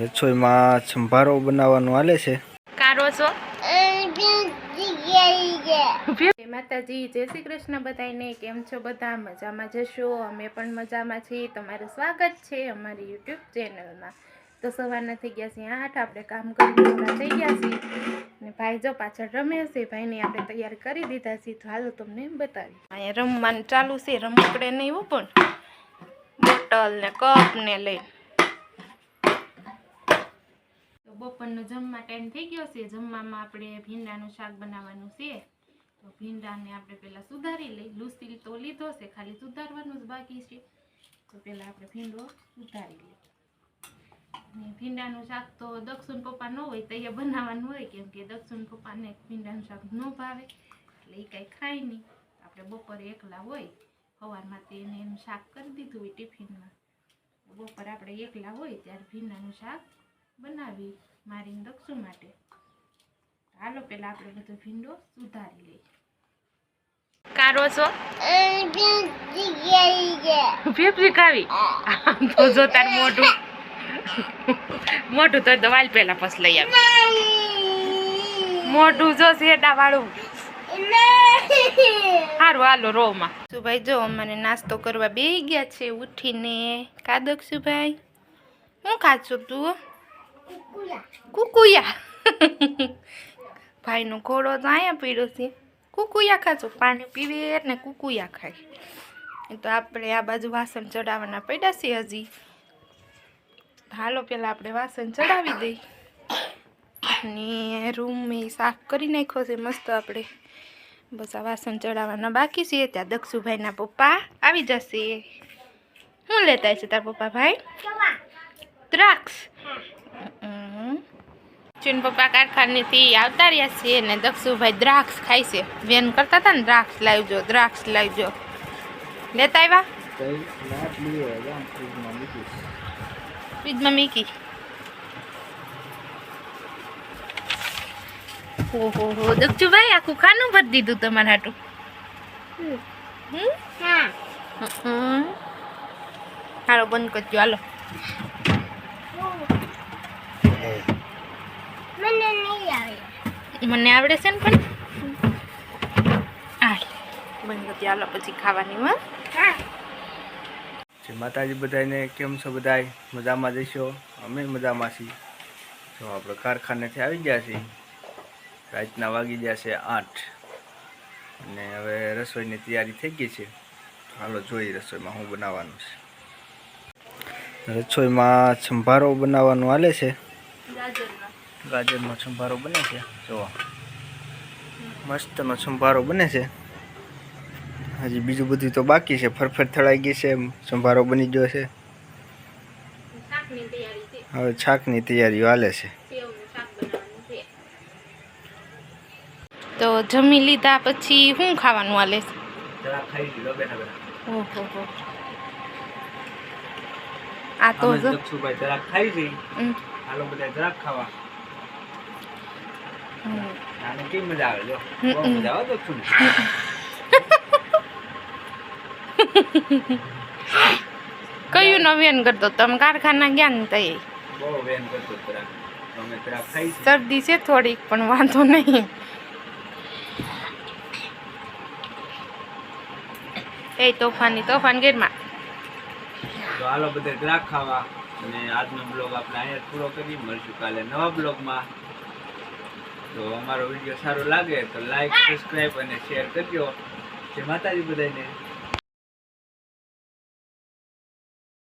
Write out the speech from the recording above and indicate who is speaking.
Speaker 1: રસોઈમાં સંભારો બનાવવાનું હાલે છે.
Speaker 2: કારો છો? માતાજી જય શ્રી કૃષ્ણ બધાને કેમ છો બધા? મજામાં જશો? અમે પણ મજામાં છીએ. તમારું સ્વાગત છે અમારી યુટ્યુબ ચેનલમાં. તો સવારના થઈ ગયા છે આઠ. આપણે કામ કરી થઈ ગયા છીએ. ને ભાઈ જો પાછળ રમે છે. ભાઈને આપણે તૈયાર કરી દીધા છીએ. તો હાલો તમને બતાવી અહીંયા રમવાનું ચાલુ છે. રમકડે નહીં હો પણ. બોટલ ને કપ ને લઈને. તો બપોરનો જમવા ટાઈમ થઈ ગયો છે. જમવામાં આપણે ભીંડાનું શાક બનાવવાનું છે. તો ભીંડાને આપણે પહેલાં સુધારી લઈ લૂસી તો લીધો છે, ખાલી સુધારવાનું જ બાકી છે. તો પહેલાં આપણે ભીંડો સુધારી લઈએ. ને ભીંડાનું શાક તો દક્ષિણ પપ્પા ન હોય તો અહીંયા બનાવવાનું હોય, કેમ કે દક્ષિણ પપ્પાને ભીંડાનું શાક ન ભાવે. એટલે એ કાંઈ ખાય નહીં. આપણે બપોરે એકલા હોય, સવારમાં તેને એનું શાક કરી દીધું હોય ટિફિનમાં. બપોરે આપણે એકલા હોય, ત્યારે ભીંડાનું શાક બનાવી મારી દક્ષુ માટે. હાલો પેલા આપણે બધો ભીંડો સુધારી લઈએ. કારો છો? ફેફરી ખાવી. આમ તો જો તાર મોઢું. મોઢું તો દવાલ પહેલાં પસ લઈ આવે મોઢું જો શેડા વાળું સારું હાલો રોમાં સુભાઈ જો અમારે નાસ્તો કરવા બે ગયા છે ઉઠીને. કા દક્ષુભાઈ હું ખાશો તું? કુકુયા ભાઈનો ઘોડો તો અહીંયા પીડ્યો છે કુકુયા ખાશો પાણી પીવે ને કુકુયા ખાય એ તો આપણે આ બાજુ વાસણ ચડાવવાના પડ્યા છે હજી હાલો પહેલાં આપણે વાસણ ચડાવી દઈ ને રૂમ એ સાફ કરી નાખ્યો છે મસ્ત આપણે બસ આ વાસણ ચડાવવાના બાકી છે ત્યાં દક્ષુભાઈના પપ્પા આવી જશે શું લેતા છે તાર પપ્પા ભાઈ દ્રાક્ષ. ચુન પપ્પા કારખાનેથી આવતા રહ્યા છે ને દક્ષુભાઈ દ્રાક્ષ ખાય છે. વેન કરતા હતા ને દ્રાક્ષ લાવજો દ્રાક્ષ લાવજો લેતા આવ્યા? ફ્રીજમાં મીકી. ઓહો હો દક્ષુભાઈ આખું ખાનું ભરી દીધું તમારા હાટું. હાલો બંધ કરજો હાલો. મને આવડે છે ને પણ. બંધ કરજો હાલો પછી ખાવાની માં
Speaker 1: જે માતાજી બધાને કેમ છો બધાય? મજામાં જઈશો અમે મજામાં છીએ. જો આપણે કારખાનેથી આવી ગયા છીએ. રાતના વાગી ગયા છે આઠ. અને હવે રસોઈની તૈયારી થઈ ગઈ છે. હાલો જોઈએ રસોઈમાં શું બનાવવાનું છે. રસોઈમાં સંભારો બનાવવાનું હાલે છે. ગાજરનો સંભારો બને છે. જોવા મસ્તનો સંભારો બને છે. હજી બીજું બધું તો બાકી છે. ફરફર થળાઈ ગઈ છે. સંભારો બની ગયો છે.
Speaker 2: શાકની તૈયારી છે
Speaker 1: હવે છાકની તૈયારીઓ હાલે છે.
Speaker 2: શાક બનાવવાનું છે તો જમી લીધા પછી શું ખાવાનું હાલે? છે ઓહો આ તો
Speaker 1: ખાઈ જઈ હાલો બધા જરાક ખાવા. આને કેવી મજા આવે જો. બહુ મજા આવે
Speaker 2: કયું નવીન કરતો તમે કારખાના ગયા ને તઈ?
Speaker 1: બહુ વેન કરતો
Speaker 2: શરદી છે થોડીક પણ વાંધો નહીં. એ તોફાની તોફાન ગેરમાં
Speaker 1: તો હાલો બધા ગ્રાહક ખાવા. અને આજનો બ્લોગ આપણે અહીંયા પૂરો કરી મળશું કાલે નવા બ્લોગમાં. તો અમારો વીડિયો સારો લાગે તો લાઈક સબસ્ક્રાઈબ અને શેર કરજો. જે માતાજી બધાને.